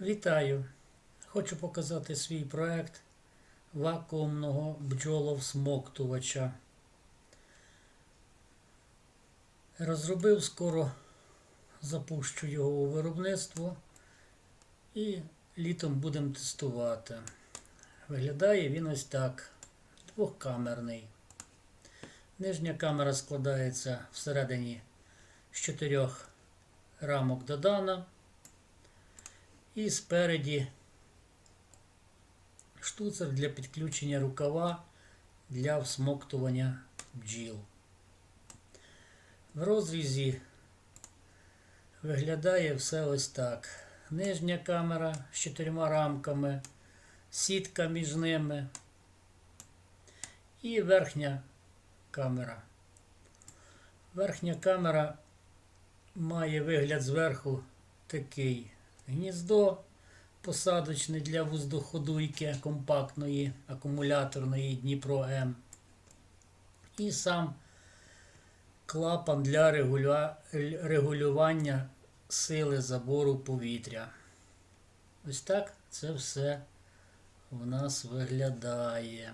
Вітаю! Хочу показати свій проект вакуумного бджоловсмоктувача. Розробив скоро запущу його у виробництво і літом будемо тестувати. Виглядає він ось так. Двохкамерний. Нижня камера складається всередині з чотирьох рамок додана. І спереді штуцер для підключення рукава для всмоктування бджіл. В розрізі виглядає все ось так. Нижня камера з чотирма рамками, сітка між ними і верхня камера. Верхня камера має вигляд зверху такий гніздо посадочне для воздуходуйки компактної, акумуляторної Дніпро М. І сам клапан для регулювання сили забору повітря. Ось так це все в нас виглядає.